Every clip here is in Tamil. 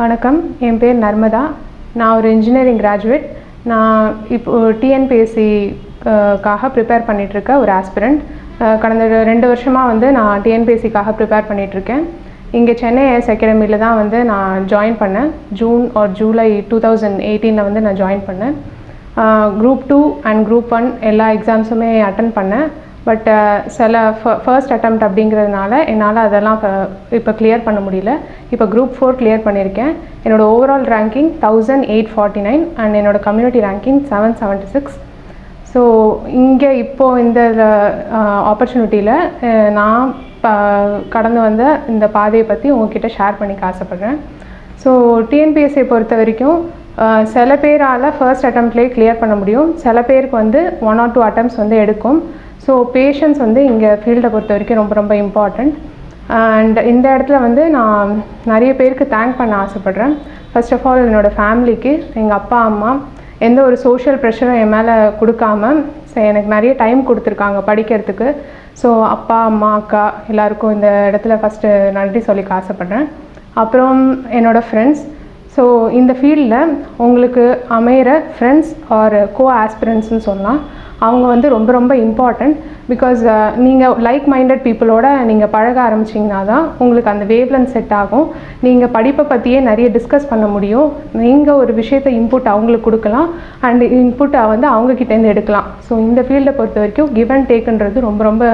வணக்கம். என் பேர் நர்மதா. நான் ஒரு இன்ஜினியரிங் கிராஜுவேட் நான் இப்போ டிஎன்பிஎஸ்சிக்காக ப்ரிப்பேர் பண்ணிகிட்ருக்க ஒரு ஆஸ்பிரண்ட் கடந்த ரெண்டு வருஷமாக வந்து நான் டிஎன்பிஎஸ்சிக்காக ப்ரிப்பேர் பண்ணிகிட்ருக்கேன் இங்கே சென்னை எஸ் அகாடமியில் தான் வந்து நான் ஜாயின் பண்ணேன். June or July two thousand எயிட்டீனில் வந்து நான் ஜாயின் பண்ணேன். Group two and group one எல்லா எக்ஸாம்ஸுமே அட்டன் பண்ணேன். பட் uh, சில ஃபர்ஸ்ட் அட்டம்ப்ட் அப்படிங்கிறதுனால என்னால் அதெல்லாம் uh, இப்போ கிளியர் பண்ண முடியல. இப்போ குரூப் ஃபோர் கிளியர் பண்ணியிருக்கேன். என்னோடய overall ranking thousand eight forty nine and என்னோடய community ranking seven seventy six so இங்கே இப்போது இந்த uh, ஆப்பர்ச்சுனிட்டியில் நான் ப கடந்து வந்த இந்த பாதையை பற்றி உங்ககிட்ட ஷேர் பண்ணிக்க ஆசைப்பட்றேன். ஸோ டிஎன்பிஎஸ்சியை பொறுத்த வரைக்கும் சில பேரால் ஃபர்ஸ்ட் அட்டம்ப்ட்லேயே கிளியர் பண்ண முடியும். சில பேருக்கு வந்து ஒன் ஆர் டூ அட்டம்ப்ட்ஸ் வந்து எடுக்கும். ஸோ பேஷன்ஸ் வந்து இங்கே ஃபீல்டை பொறுத்த வரைக்கும் ரொம்ப ரொம்ப இம்பார்ட்டண்ட் அண்ட் இந்த இடத்துல வந்து நான் நிறைய பேருக்கு தேங்க் பண்ண ஆசைப்பட்றேன். ஃபர்ஸ்ட் ஆஃப் ஆல் என்னோடய ஃபேமிலிக்கு எங்கள் அப்பா அம்மா எந்த ஒரு சோஷியல் ப்ரெஷரும் என் மேலே கொடுக்காம எனக்கு நிறைய டைம் கொடுத்துருக்காங்க படிக்கிறதுக்கு. ஸோ அப்பா அம்மா அக்கா எல்லாருக்கும் இந்த இடத்துல ஃபஸ்ட்டு நன்றி சொல்லிக்க ஆசைப்பட்றேன். அப்புறம் என்னோடய ஃப்ரெண்ட்ஸ் ஸோ இந்த ஃபீல்டில் உங்களுக்கு அமையிற ஃப்ரெண்ட்ஸ் ஆர் கோ ஆஸ்பிரன்ஸ்னு சொல்லலாம். அவங்க வந்து ரொம்ப ரொம்ப இம்பார்ட்டண்ட் பிகாஸ் நீங்கள் லைக் மைண்டட் பீப்புளோட நீங்கள் பழக ஆரம்பிச்சிங்கன்னா தான் உங்களுக்கு அந்த வேவ்லன் செட் ஆகும். நீங்கள் படிப்பை பற்றியே நிறைய டிஸ்கஸ் பண்ண முடியும். நீங்கள் ஒரு விஷயத்தை இன்புட் அவங்களுக்கு கொடுக்கலாம். அண்ட் இன்புட்டை வந்து அவங்கக்கிட்டேருந்து எடுக்கலாம். ஸோ இந்த ஃபீல்டை பொறுத்த வரைக்கும் கிவ் அண்ட் டேக்குன்றது ரொம்ப ரொம்ப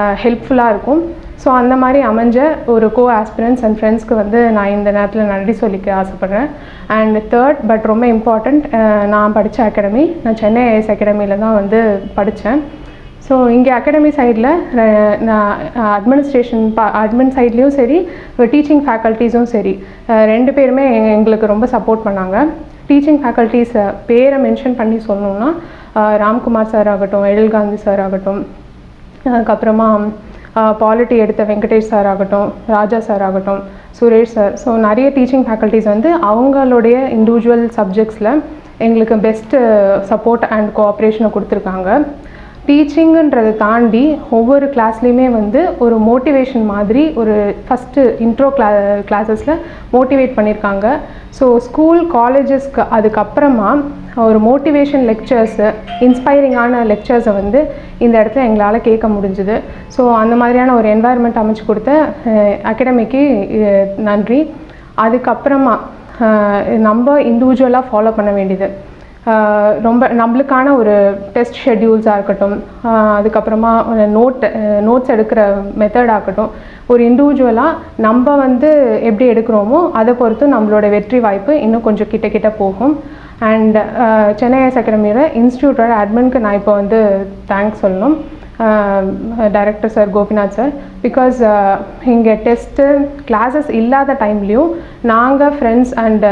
uh, ஹெல்ப்ஃபுல்லாக இருக்கும். ஸோ அந்த மாதிரி அமைஞ்ச ஒரு கோ ஆஸ்பிரன்ஸ் அண்ட் ஃப்ரெண்ட்ஸ்க்கு வந்து நான் இந்த நேரத்தில் நன்றி சொல்லிக்க ஆசைப்பட்றேன். அண்ட் தேர்ட் பட் ரொம்ப இம்பார்ட்டண்ட் நான் படித்த அகாடமி நான் சென்னை ஐஎஸ் அகாடமியில் தான் வந்து படித்தேன் ஸோ இங்கே அகாடமி சைடில் நான் அட்மினிஸ்ட்ரேஷன் பா அட்மின் சைட்லேயும் சரி டீச்சிங் ஃபேக்கல்ட்டிஸும் சரி. ரெண்டு பேருமே எங்களுக்கு ரொம்ப சப்போர்ட் பண்ணாங்க. டீச்சிங் ஃபேக்கல்ட்டிஸை பேரை மென்ஷன் பண்ணி சொல்லணுன்னா ராம்குமார் சார் ஆகட்டும் எழில் காந்தி சார் ஆகட்டும் அதுக்கப்புறமா பாலிட்டி எடுத்த வெங்கடேஷ் சார் ஆகட்டும் ராஜா சார் ஆகட்டும் சுரேஷ் சார் ஸோ நிறைய டீச்சிங் ஃபேக்கல்ட்டிஸ் வந்து அவங்களுடைய இண்டிவிஜுவல் சப்ஜெக்ட்ஸில் எங்களுக்கு பெஸ்ட்டு சப்போர்ட் அண்ட் கோஆப்ரேஷனை கொடுத்துருக்காங்க. டீச்சிங்குன்றதை தாண்டி ஒவ்வொரு கிளாஸ்லேயுமே வந்து ஒரு மோட்டிவேஷன் மாதிரி ஒரு ஃபஸ்ட்டு இன்ட்ரோ கிளா கிளாஸஸில் மோட்டிவேட் பண்ணியிருக்காங்க ஸோ ஸ்கூல் காலேஜஸ்க்கு அதுக்கப்புறமா ஒரு மோட்டிவேஷன் லெக்சர்ஸு இன்ஸ்பைரிங்கான லெக்சர்ஸை வந்து இந்த இடத்துல எங்களால் கேட்க முடிஞ்சுது. ஸோ அந்த மாதிரியான ஒரு என்வாயர்மெண்ட் அமைச்சு கொடுத்த அகாடமிக்கு நன்றி. அதுக்கப்புறமா நம்ம இண்டிவிஜுவலாக ஃபாலோ பண்ண வேண்டியது. ரொம்ப நம்மளுக்கான ஒரு டெஸ்ட் ஷெட்யூல்ஸாக இருக்கட்டும் அதுக்கப்புறமா ஒரு நோட் நோட்ஸ் எடுக்கிற மெத்தடாகட்டும் ஒரு இண்டிவிஜுவலாக நம்ம வந்து எப்படி எடுக்கிறோமோ அதை பொறுத்து நம்மளோட வெற்றி வாய்ப்பு இன்னும் கொஞ்சம் கிட்ட கிட்ட போகும். அண்ட் சென்னை ஐஸ் அகாடமியில் இன்ஸ்டியூட்டோட அட்மின்க்கு நான் இப்போ வந்து தேங்க்ஸ் சொல்லணும். Director sir Gopinath sir because இங்கே டெஸ்ட்டு கிளாஸஸ் இல்லாத டைம்லேயும் நாங்கள் ஃப்ரெண்ட்ஸ் அண்டு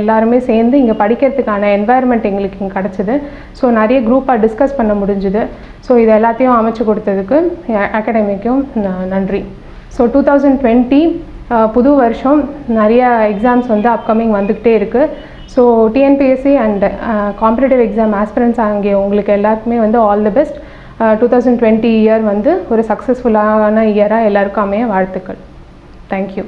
எல்லாருமே சேர்ந்து இங்கே படிக்கிறதுக்கான என்வாயர்மெண்ட் எங்களுக்கு இங்கே கிடச்சிது. ஸோ நிறைய குரூப்பாக டிஸ்கஸ் பண்ண முடிஞ்சுது. ஸோ இது எல்லாத்தையும் அமைச்சு கொடுத்ததுக்கு அகாடமிக்கும் நன்றி. ஸோ டூ தௌசண்ட் டுவெண்ட்டி புது வருஷம் நிறைய எக்ஸாம்ஸ் வந்து அப்கமிங் வந்துக்கிட்டே இருக்குது so TNPSC and competitive exam aspirants அங்கே உங்களுக்கு எல்லாருக்குமே வந்து all the best two thousand twenty year வந்து ஒரு சக்ஸஸ்ஃபுல்லான இயராக எல்லாருக்கும் அமைய வாழ்த்துக்கள். தேங்க்யூ